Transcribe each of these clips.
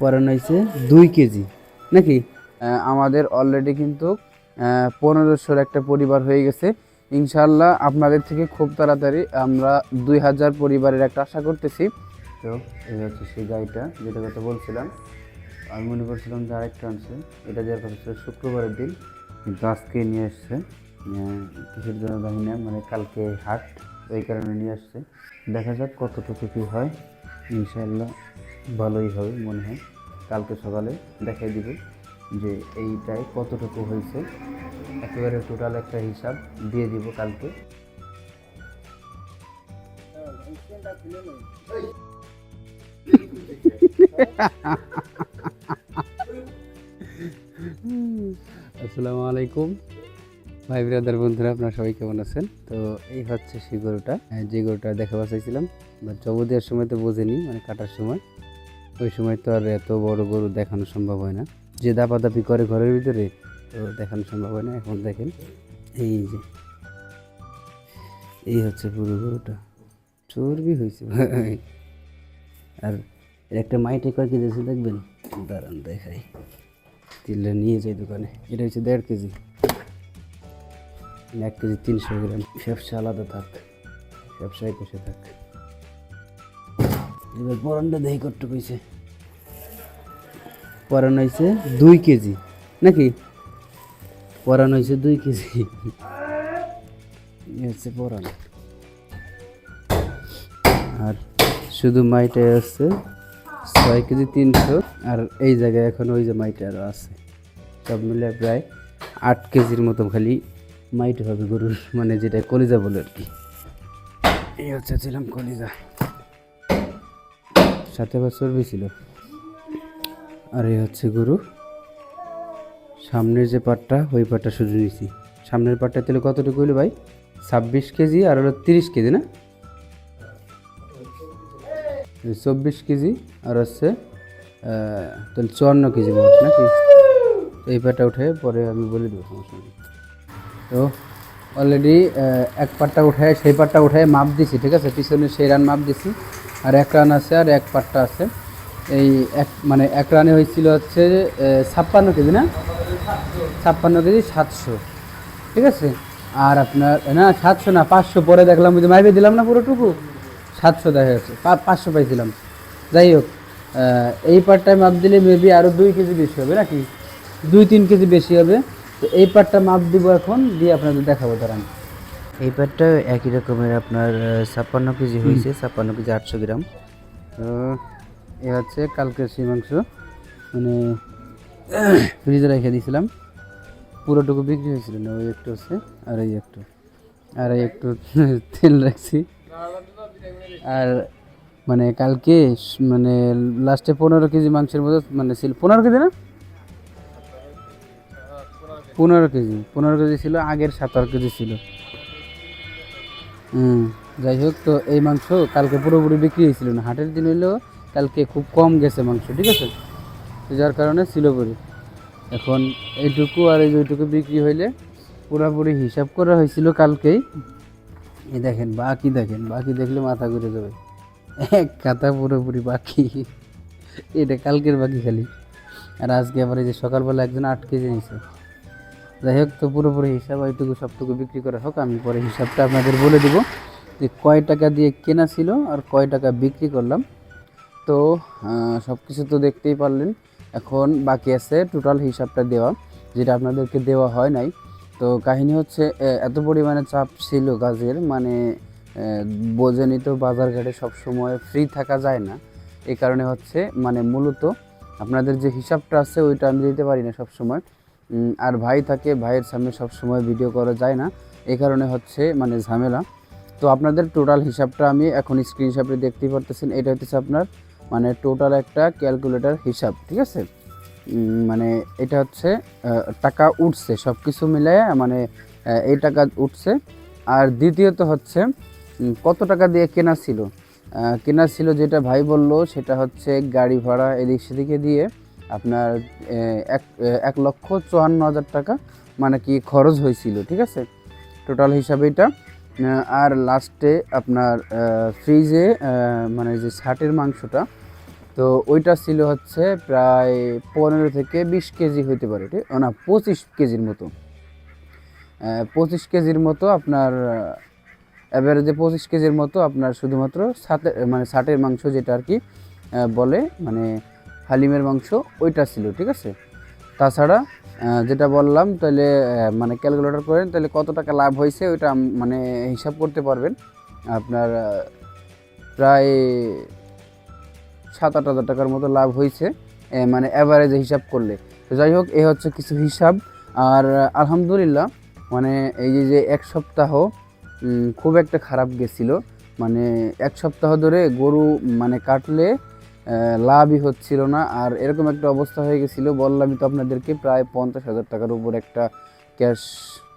পরানো হয়েছে দুই কেজি নাকি? আমাদের অলরেডি কিন্তু পনেরোশোর একটা পরিবার হয়ে গেছে। ইনশাল্লাহ আপনাদের থেকে খুব তাড়াতাড়ি আমরা দুই হাজার পরিবারের একটা আশা করতেছি। তো এই হচ্ছে সেই গাড়িটা যেটা কথা বলছিলাম। আমি মনে করছিলাম যে আরেকটা আনছে। এটা যার কথা ছিল শুক্রবারের দিন কিন্তু আজকে নিয়ে আহ, কিসের জন্য জানি না মানে কালকে হাট এই কারণে নিয়ে আসছে। দেখা যাক কতটুকু কী হয়। ইনশাল্লাহ ভালোই হবে মনে হয়। কালকে সকালে দেখাই দিবে যে এইটাই কতটুকু হয়েছে। একেবারে টোটাল একটা হিসাব দিয়ে দিব কালকে। আসসালামু আলাইকুম। ভাই ব্রাদার বন্ধুরা, আপনারা সবাই কেমন আছেন? তো এই হচ্ছে সেই গরুটা যে গরুটা দেখা চাইছিলাম, বা জব দেওয়ার সময় তো বোঝেনি মানে কাটার সময়। ওই সময় তো আর এত বড় গরু দেখানো সম্ভব হয় না। যে দাপাদাপি করে ঘরের ভিতরে, তো দেখানো সম্ভব হয় না। এখন দেখেন, এই যে, এই হচ্ছে পুরো গরুটা। চর্বি হয়েছে আর একটা মাইটে কয় কেজি আছে দেখবেন? দাঁড়ান দেখাই। তিনটা নিয়ে যাই দোকানে। এটা হচ্ছে দেড় কেজি। এক কেজি তিনশো গ্রাম। ব্যবসা আলাদা থাক। ব্যবসায় কষে থাক। এবার পরানটা দেহি করতে কইছে পরান হয়েছে দুই কেজি নাকি? পরান হয়েছে দুই কেজি। এই হচ্ছে পরান। আর শুধু মাইটাই আছে ছয় কেজি তিনশো আর এই জায়গায় এখন ওই যে মাইটা আরও আছে। সব মিলে প্রায় আট কেজির মতো খালি মাইট হবে গরুর মানে যেটা কলিজা বলে আর কি। এই হচ্ছে ছিলাম কলিজা। সাথে আবার চর্বি ছিল। আর এই হচ্ছে গরু। সামনের যে পাটটা, ওই পাটটা শুধু নিছি। সামনের পাটটা তাহলে কতটুকু হলো ভাই? ছাব্বিশ কেজি আর হলো তিরিশ কেজি, না? চব্বিশ কেজি আর হচ্ছে তাহলে চুয়ান্ন কেজি মোট নাকি? এই পাটটা উঠে পরে আমি বলে দেবো সমস্যা নেই। তো অলরেডি এক পাটটা উঠায়, সেই পাটটা উঠায় মাপ দিছি, ঠিক আছে? পিছনে সেই রান মাপ দিছি, আর এক রান আছে, আর এক পাটটা আছে। এই এক মানে এক রানে হয়েছিল হচ্ছে ছাপ্পান্ন কেজি না? ছাপ্পান্ন কেজি সাতশো, ঠিক আছে? আর আপনার, না, সাতশো না, পাঁচশো, পরে দেখলাম যে মাইবে দিলাম না পুরোটুকু? সাতশো দেখা যাচ্ছে পাঁচশো পাইছিলাম। যাই হোক এই পাটটায় মাপ দিলে মেবি আরও দুই কেজি বেশি হবে নাকি? দুই, তিন কেজি বেশি হবে। তো এই পাটটা মাপ দিব এখন দিয়ে আপনাদের দেখাবো দাঁড়ান। এই পাটটা একই রকমের আপনার ছাপ্পান্ন কেজি হয়েছে ছাপ্পান্ন কেজি আটশো গ্রাম। তো এ হচ্ছে কালকের সেই মাংস। মানে ফ্রিজে রেখে দিয়েছিলাম। পুরোটুকু বিক্রি হয়েছিল না ওই একটু হচ্ছে আর এই একটু। আর এই একটু তেল রাখছি। আর মানে কালকে মানে লাস্টে পনেরো কেজি মাংসের মতো মানে ছিল পনেরো কেজি না? পনেরো কেজি পনেরো কেজি ছিল, আগের সতেরো কেজি ছিল। হুম, যাই হোক, তো এই মাংস কালকে পুরোপুরি বিক্রি হয়েছিল না। হাটের দিন হইলেও কালকে খুব কম গেছে মাংস, ঠিক আছে? তো যার কারণে ছিল পরি। এখন এইটুকু আর এই দুইটুকু বিক্রি হইলে পুরোপুরি হিসাব করা হয়েছিল কালকেই। এই দেখেন, বাকি দেখেন, বাকি দেখলে মাথা ঘুরে যাবে। এক খাতা পুরোপুরি বাকি। এটা কালকের বাকি খালি। আর আজকে আবার এই যে সকালবেলা একজন আট কেজি নিছে। যাই হোক, তো পুরোপুরি হিসাব এইটুকু সবটুকু বিক্রি করা হোক, আমি পরে হিসাবটা আপনাদের বলে দিব যে কয় টাকা দিয়ে কেনা ছিল আর কয় টাকা বিক্রি করলাম। তো সব কিছু তো দেখতেই পারলেন। এখন বাকি আছে টোটাল হিসাবটা দেওয়া, যেটা আপনাদেরকে দেওয়া হয় নাই। তো কাহিনী হচ্ছে এত পরিমাণে চাপ ছিল কাজের মানে বোঝেনি তো বাজারঘাটে সবসময় ফ্রি থাকা যায় না। এই কারণে হচ্ছে মানে মূলত আপনাদের যে হিসাবটা আছে, ওইটা আমি দিতে পারি না সবসময়। আর ভাই থাকে, ভাইয়ের সামনে সবসময় ভিডিও করা যায় না। এ কারণে হচ্ছে মানে ঝামেলা। তো আপনাদের টোটাল হিসাবটা আমি এখন স্ক্রিন হিসাবে দেখতেই পারতেছেন। এটা হচ্ছে আপনার মানে টোটাল একটা ক্যালকুলেটর হিসাব, ঠিক আছে? মানে এটা হচ্ছে টাকা উঠছে সব কিছু মিলে মানে এই টাকা উঠছে। আর দ্বিতীয়ত হচ্ছে কত টাকা দিয়ে কেনা ছিল? কেনা ছিল যেটা ভাই বলল, সেটা হচ্ছে গাড়ি ভাড়া এদিক সেদিকে দিয়ে আপনার এক এক লক্ষ চুয়ান্ন হাজার টাকা মানে কি খরচ হয়েছিল, ঠিক আছে? টোটাল হিসাবে এটা। আর লাস্টে আপনার ফ্রিজে মানে যে ছাটের মাংসটা, তো ওইটা ছিল হচ্ছে প্রায় পনেরো থেকে বিশ কেজি হইতে পারে, ঠিক? না, পঁচিশ কেজির মতো। পঁচিশ কেজির মতো আপনার অ্যাভারেজে পঁচিশ কেজির মতো আপনার শুধুমাত্র সাতে মানে ষাটের মাংস যেটা আর কি বলে মানে হালিমের মাংস, ওইটা ছিল, ঠিক আছে? তাছাড়া যেটা বললাম, তাহলে মানে ক্যালকুলেটর করেন, তাহলে কত টাকা লাভ হয়েছে ওইটা মানে হিসাব করতে পারবেন। আপনার প্রায় সাত আট হাজার টাকার মতো লাভ হয়েছে মানে অ্যাভারেজে হিসাব করলে। তো যাই হোক, এ হচ্ছে কিছু হিসাব। আর, আলহামদুলিল্লাহ মানে এই যে যে এক সপ্তাহ খুব একটা খারাপ গেছিল। মানে এক সপ্তাহ ধরে গরু মানে কাটলে লাভই হচ্ছিল না। আর এরকম একটা অবস্থা হয়ে গেছিল বললামই তো আপনাদেরকে প্রায় পঞ্চাশ হাজার টাকার উপর একটা ক্যাশ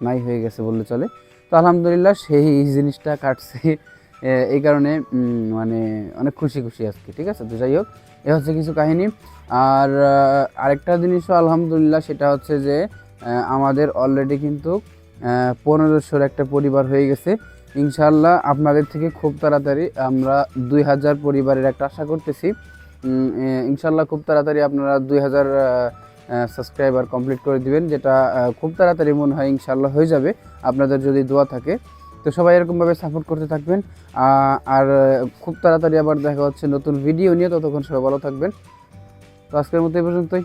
নাই হয়ে গেছে বললে চলে। তো আলহামদুলিল্লাহ সেই জিনিসটা কাটছে। এই কারণে মানে অনেক খুশি খুশি আজকে, ঠিক আছে? তো যাই হোক, এ হচ্ছে কিছু কাহিনী। আর আরেকটা জিনিসও আলহামদুলিল্লাহ, সেটা হচ্ছে যে আমাদের অলরেডি কিন্তু পনেরোশোর একটা পরিবার হয়ে গেছে। ইনশাল্লাহ আপনাদের থেকে খুব তাড়াতাড়ি আমরা দুই হাজার পরিবারের একটা আশা করতেছি। ইনশাল্লাহ খুব তাড়াতাড়ি আপনারা দুই হাজার সাবস্ক্রাইবার কমপ্লিট করে দিবেন, যেটা খুব তাড়াতাড়ি মনে হয় ইনশাল্লাহ হয়ে যাবে। আপনাদের যদি দোয়া থাকে, তো সবাই এরকমভাবে সাপোর্ট করতে থাকবেন। আর, খুব তাড়াতাড়ি আবার দেখা হচ্ছে নতুন ভিডিও নিয়ে, ততক্ষণ সবাই ভালো থাকবেন। তো আজকের মতো এই পর্যন্তই।